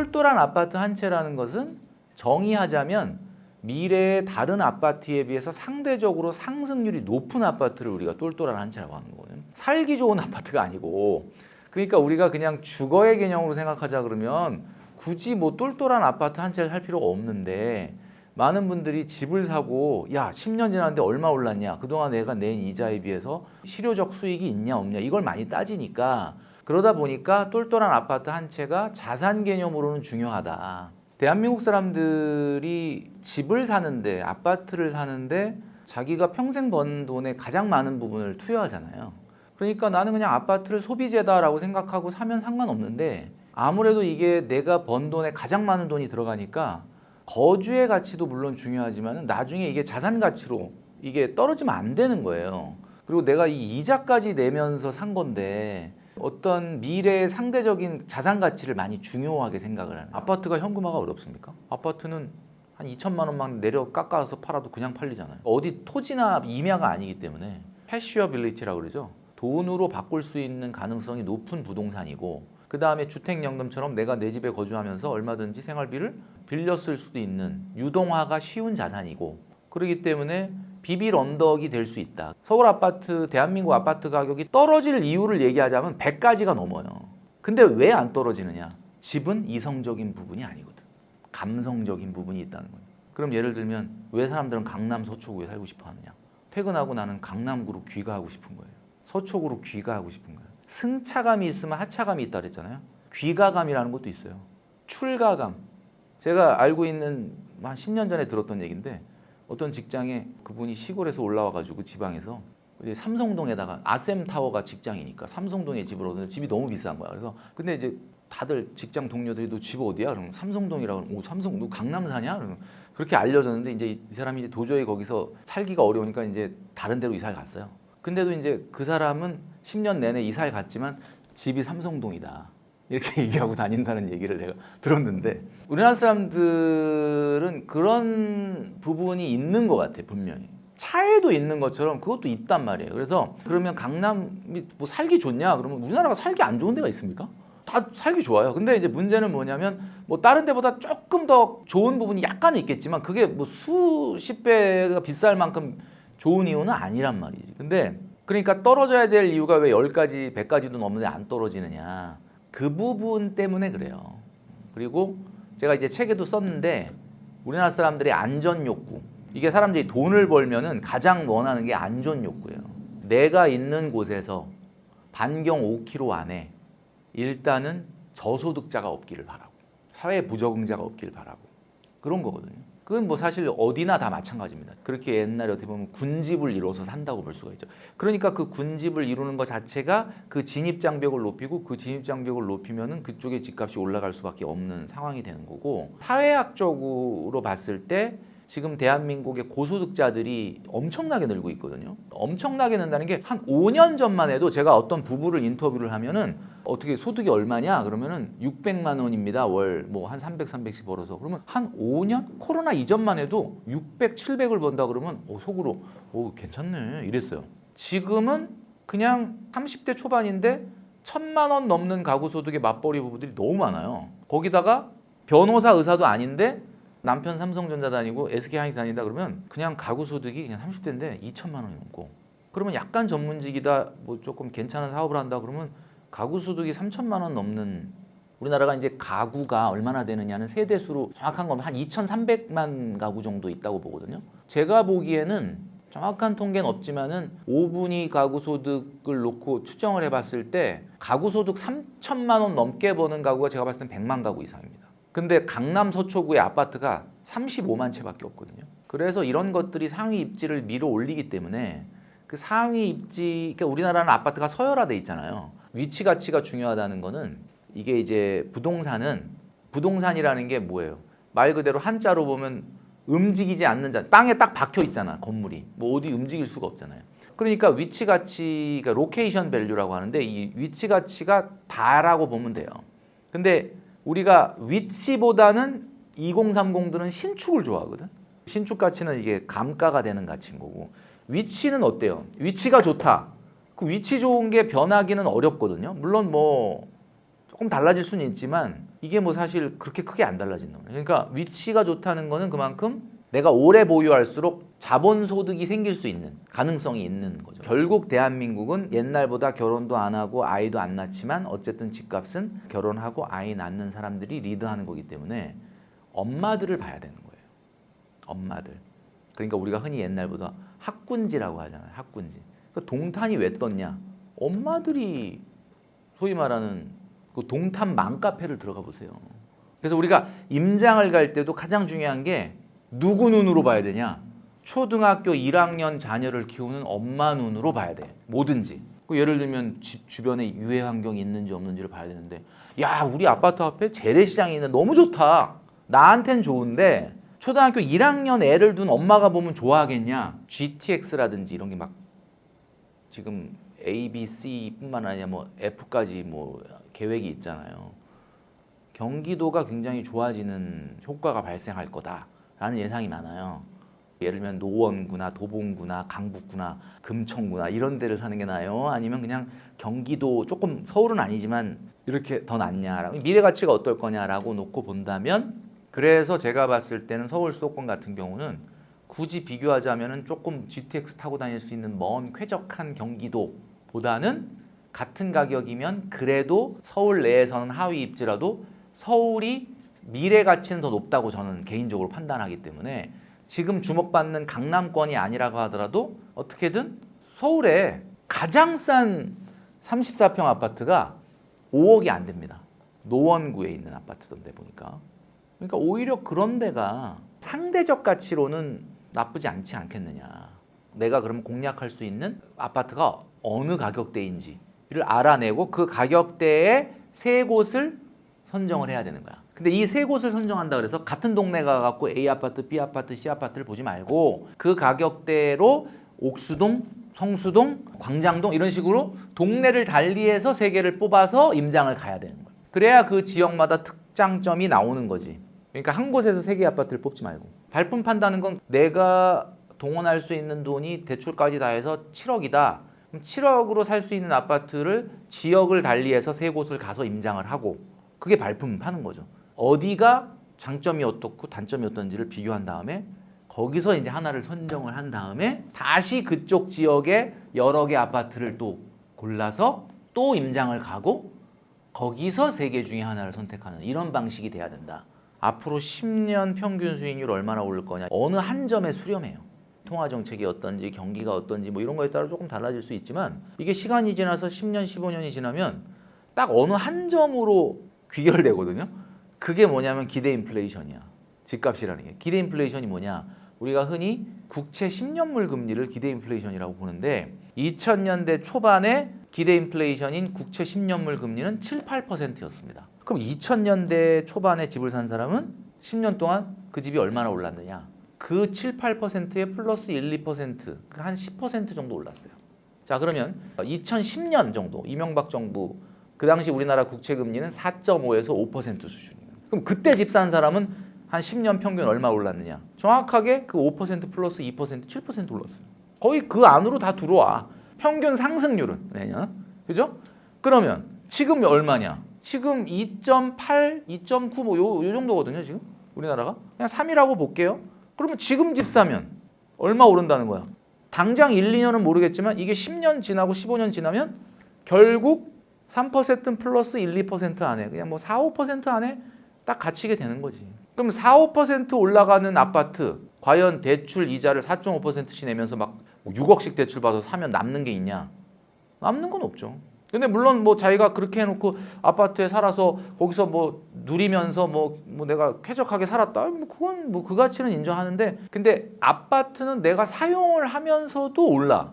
똘똘한 아파트 한 채라는 것은 정의하자면 미래의 다른 아파트에 비해서 상대적으로 상승률이 높은 아파트를 우리가 똘똘한 한 채라고 하는 거예요. 살기 좋은 아파트가 아니고. 그러니까 우리가 그냥 주거의 개념으로 생각하자 그러면 굳이 뭐 똘똘한 아파트 한 채를 살 필요가 없는데 많은 분들이 집을 사고 야 10년 지났는데 얼마 올랐냐? 그동안 내가 낸 이자에 비해서 실효적 수익이 있냐 없냐? 이걸 많이 따지니까 그러다 보니까 똘똘한 아파트 한 채가 자산 개념으로는 중요하다. 대한민국 사람들이 집을 사는데 아파트를 사는데 자기가 평생 번 돈의 가장 많은 부분을 투여하잖아요. 그러니까 나는 그냥 아파트를 소비재다라고 생각하고 사면 상관없는데 아무래도 이게 내가 번 돈에 가장 많은 돈이 들어가니까 거주의 가치도 물론 중요하지만 나중에 이게 자산 가치로 이게 떨어지면 안 되는 거예요. 그리고 내가 이 이자까지 내면서 산 건데 어떤 미래의 상대적인 자산 가치를 많이 중요하게 생각을 하는 아파트가 현금화가 어렵습니까? 아파트는 한 2천만 원만 내려 깎아서 팔아도 그냥 팔리잖아요. 어디 토지나 임야가 아니기 때문에 패시어빌리티라고 그러죠. 돈으로 바꿀 수 있는 가능성이 높은 부동산이고 그 다음에 주택연금처럼 내가 내 집에 거주하면서 얼마든지 생활비를 쓸 수도 있는 유동화가 쉬운 자산이고 그렇기 때문에 비빌 언덕이 될 수 있다. 서울 아파트, 대한민국 아파트 가격이 떨어질 이유를 얘기하자면 100가지가 넘어요. 근데 왜 안 떨어지느냐? 집은 이성적인 부분이 아니거든. 감성적인 부분이 있다는 거예요. 그럼 예를 들면 왜 사람들은 강남 서초구에 살고 싶어 하느냐? 퇴근하고 나는 강남구로 귀가하고 싶은 거예요. 서초구로 귀가하고 싶은 거예요. 승차감이 있으면 하차감이 있다 그랬잖아요. 귀가감이라는 것도 있어요. 출가감. 제가 알고 있는 한 10년 전에 들었던 얘기인데 어떤 직장에 그분이 시골에서 올라와 가지고 지방에서 이제 삼성동에다가 아셈 타워가 직장이니까 삼성동에 집을 얻는데 집이 너무 비싼 거야. 그래서 근데 이제 다들 직장 동료들이 너 집 어디야? 그러면 삼성동이라고 그러면 오 삼성 너 강남 사냐? 그러면 그렇게 알려졌는데 이제 이 사람이 이제 도저히 거기서 살기가 어려우니까 이제 다른 데로 이사를 갔어요. 근데도 이제 그 사람은 10년 내내 이사를 갔지만 집이 삼성동이다. 이렇게 얘기하고 다닌다는 얘기를 내가 들었는데 우리나라 사람들은 그런 부분이 있는 것 같아 분명히. 차에도 있는 것처럼 그것도 있단 말이에요. 그래서 그러면 강남이 뭐 살기 좋냐? 그러면 우리나라가 살기 안 좋은 데가 있습니까? 다 살기 좋아요. 근데 이제 문제는 뭐냐면 뭐 다른 데보다 조금 더 좋은 부분이 약간 있겠지만 그게 뭐 수십 배가 비쌀 만큼 좋은 이유는 아니란 말이지. 근데 그러니까 떨어져야 될 이유가 왜 10가지 100가지도 넘는데 안 떨어지느냐 그 부분 때문에 그래요. 그리고 제가 이제 책에도 썼는데 우리나라 사람들의 안전 욕구. 이게 사람들이 돈을 벌면은 가장 원하는 게 안전 욕구예요. 내가 있는 곳에서 반경 5km 안에 일단은 저소득자가 없기를 바라고 사회 부적응자가 없기를 바라고 그런 거거든요. 그건 뭐 사실 어디나 다 마찬가지입니다. 그렇게 옛날에 어떻게 보면 군집을 이뤄서 산다고 볼 수가 있죠. 그러니까 그 군집을 이루는 것 자체가 그 진입 장벽을 높이고 그 진입 장벽을 높이면은 그쪽의 집값이 올라갈 수밖에 없는 상황이 되는 거고 사회학적으로 봤을 때 지금 대한민국의 고소득자들이 엄청나게 늘고 있거든요. 엄청나게 는다는 게 한 5년 전만 해도 제가 어떤 부부를 인터뷰를 하면은 어떻게 소득이 얼마냐 그러면은 600만 원입니다. 월 뭐 한 300, 300씩 벌어서 그러면 한 5년 코로나 이전만 해도 600, 700을 번다 그러면 어, 속으로 오 괜찮네 이랬어요. 지금은 그냥 30대 초반인데 천만 원 넘는 가구 소득의 맞벌이 부부들이 너무 많아요. 거기다가 변호사 의사도 아닌데 남편 삼성전자 다니고 SK하이닉스 다니다 그러면 그냥 가구 소득이 그냥 30대인데 2천만 원이 넘고 그러면 약간 전문직이다 뭐 조금 괜찮은 사업을 한다 그러면 가구 소득이 3천만 원 넘는 우리나라가 이제 가구가 얼마나 되느냐는 세대 수로 정확한 건 한 2,300만 가구 정도 있다고 보거든요. 제가 보기에는 정확한 통계는 없지만은 5분위 가구 소득을 놓고 추정을 해봤을 때 가구 소득 3천만 원 넘게 버는 가구가 제가 봤을 땐 100만 가구 이상입니다. 근데 강남 서초구의 아파트가 35만 채밖에 없거든요. 그래서 이런 것들이 상위 입지를 밀어 올리기 때문에 그 상위 입지, 그러니까 우리나라는 아파트가 서열화돼 있잖아요. 위치 가치가 중요하다는 거는 이게 이제 부동산은 부동산이라는 게 뭐예요? 말 그대로 한자로 보면 움직이지 않는 자, 땅에 딱 박혀 있잖아 건물이 뭐 어디 움직일 수가 없잖아요. 그러니까 위치 가치가 로케이션 밸류라고 하는데 이 위치 가치가 다라고 보면 돼요. 근데 우리가 위치보다는 2030들은 신축을 좋아하거든. 신축 가치는 이게 감가가 되는 가치인 거고 위치는 어때요? 위치가 좋다. 그 위치 좋은 게 변하기는 어렵거든요. 물론 뭐 조금 달라질 수는 있지만 이게 뭐 사실 그렇게 크게 안 달라진다. 그러니까 위치가 좋다는 거는 그만큼 내가 오래 보유할수록 자본 소득이 생길 수 있는 가능성이 있는 거죠. 결국 대한민국은 옛날보다 결혼도 안 하고 아이도 안 낳지만 어쨌든 집값은 결혼하고 아이 낳는 사람들이 리드하는 거기 때문에 엄마들을 봐야 되는 거예요. 엄마들. 그러니까 우리가 흔히 옛날보다 학군지라고 하잖아요. 학군지. 그 동탄이 왜 떴냐? 엄마들이 소위 말하는 그 동탄 맘카페를 들어가 보세요. 그래서 우리가 임장을 갈 때도 가장 중요한 게 누구 눈으로 봐야 되냐? 초등학교 1학년 자녀를 키우는 엄마 눈으로 봐야 돼. 뭐든지. 그 예를 들면 집 주변에 유해 환경이 있는지 없는지를 봐야 되는데 야 우리 아파트 앞에 재래시장이 있는 너무 좋다. 나한텐 좋은데 초등학교 1학년 애를 둔 엄마가 보면 좋아하겠냐? GTX라든지 이런 게 막 지금 A, B, C뿐만 아니라 뭐 F까지 뭐 계획이 있잖아요. 경기도가 굉장히 좋아지는 효과가 발생할 거다라는 예상이 많아요. 예를 들면 노원구나 도봉구나 강북구나 금천구나 이런 데를 사는 게 나아요? 아니면 그냥 경기도 조금 서울은 아니지만 이렇게 더 낫냐라고 미래 가치가 어떨 거냐라고 놓고 본다면 그래서 제가 봤을 때는 서울 수도권 같은 경우는 굳이 비교하자면은 조금 GTX 타고 다닐 수 있는 먼 쾌적한 경기도보다는 같은 가격이면 그래도 서울 내에서는 하위 입지라도 서울이 미래 가치는 더 높다고 저는 개인적으로 판단하기 때문에 지금 주목받는 강남권이 아니라고 하더라도 어떻게든 서울에 가장 싼 34평 아파트가 5억이 안 됩니다. 노원구에 있는 아파트던데 보니까. 그러니까 오히려 그런 데가 상대적 가치로는 나쁘지 않지 않겠느냐. 내가 그러면 공략할 수 있는 아파트가 어느 가격대인지를 알아내고 그 가격대에 세 곳을 선정을 해야 되는 거야. 근데 이 세 곳을 선정한다 그래서 같은 동네 가 갖고 A 아파트, B 아파트, C 아파트를 보지 말고 그 가격대로 옥수동, 성수동, 광장동 이런 식으로 동네를 달리해서 세 개를 뽑아서 임장을 가야 되는 거야. 그래야 그 지역마다 특장점이 나오는 거지. 그러니까 한 곳에서 세 개 아파트를 뽑지 말고 발품 판다는 건 내가 동원할 수 있는 돈이 대출까지 다 해서 7억이다. 그럼 7억으로 살 수 있는 아파트를 지역을 달리해서 세 곳을 가서 임장을 하고 그게 발품 파는 거죠. 어디가 장점이 어떻고 단점이 어떤지를 비교한 다음에 거기서 이제 하나를 선정을 한 다음에 다시 그쪽 지역에 여러 개 아파트를 또 골라서 또 임장을 가고 거기서 세 개 중에 하나를 선택하는 이런 방식이 돼야 된다. 앞으로 10년 평균 수익률 얼마나 오를 거냐 어느 한 점에 수렴해요. 통화 정책이 어떤지 경기가 어떤지 뭐 이런 거에 따라 조금 달라질 수 있지만 이게 시간이 지나서 10년 15년이 지나면 딱 어느 한 점으로 귀결되거든요. 그게 뭐냐면 기대 인플레이션이야. 집값이라는 게. 기대 인플레이션이 뭐냐? 우리가 흔히 국채 10년물 금리를 기대 인플레이션이라고 보는데 2000년대 초반에 기대 인플레이션인 국채 10년물 금리는 7, 8%였습니다. 그럼 2000년대 초반에 집을 산 사람은 10년 동안 그 집이 얼마나 올랐느냐? 그 7, 8%에 플러스 1, 2%한 10% 정도 올랐어요. 자, 그러면 2010년 정도 이명박 정부 그 당시 우리나라 국채 금리는 4.5에서 5% 수준이에요. 그럼 그때 집 산 사람은 한 10년 평균 얼마 올랐느냐? 정확하게 그 5% 플러스 2% 7% 올랐어요. 거의 그 안으로 다 들어와. 평균 상승률은 내년. 그죠? 그러면 지금 얼마냐? 지금 2.8, 2.9 뭐 요 요 정도거든요, 지금. 우리나라가. 그냥 3이라고 볼게요. 그러면 지금 집 사면 얼마 오른다는 거야? 당장 1, 2년은 모르겠지만 이게 10년 지나고 15년 지나면 결국 3% 플러스 1, 2% 안에 그냥 뭐 4, 5% 안에 딱 갇히게 되는 거지. 그럼 4, 5% 올라가는 아파트 과연 대출 이자를 4.5%씩 내면서 막 6억씩 대출 받아서 사면 남는 게 있냐? 남는 건 없죠. 근데 물론 뭐 자기가 그렇게 해놓고 아파트에 살아서 거기서 뭐 누리면서 뭐, 뭐 내가 쾌적하게 살았다. 뭐 그건 뭐 그 가치는 인정하는데 근데 아파트는 내가 사용을 하면서도 올라.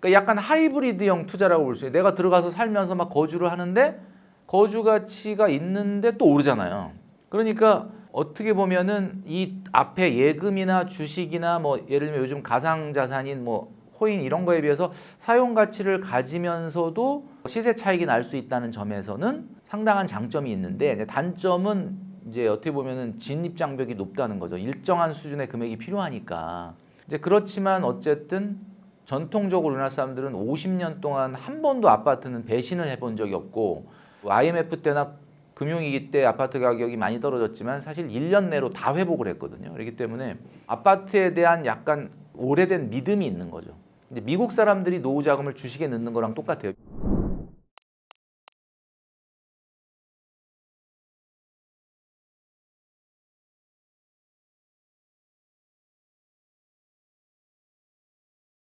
그러니까 약간 하이브리드형 투자라고 볼 수 있어요. 내가 들어가서 살면서 막 거주를 하는데 거주 가치가 있는데 또 오르잖아요. 그러니까 어떻게 보면은 이 앞에 예금이나 주식이나 뭐 예를 들면 요즘 가상 자산인 뭐 코인 이런 거에 비해서 사용 가치를 가지면서도 시세 차익이 날 수 있다는 점에서는 상당한 장점이 있는데 단점은 이제 어떻게 보면은 진입 장벽이 높다는 거죠. 일정한 수준의 금액이 필요하니까. 이제 그렇지만 어쨌든 전통적으로 우리나라 사람들은 50년 동안 한 번도 아파트는 배신을 해본 적이 없고 IMF 때나 금융위기 때 아파트 가격이 많이 떨어졌지만 사실 1년 내로 다 회복을 했거든요. 그렇기 때문에 아파트에 대한 약간 오래된 믿음이 있는 거죠. 이제 미국 사람들이 노후 자금을 주식에 넣는 거랑 똑같아요.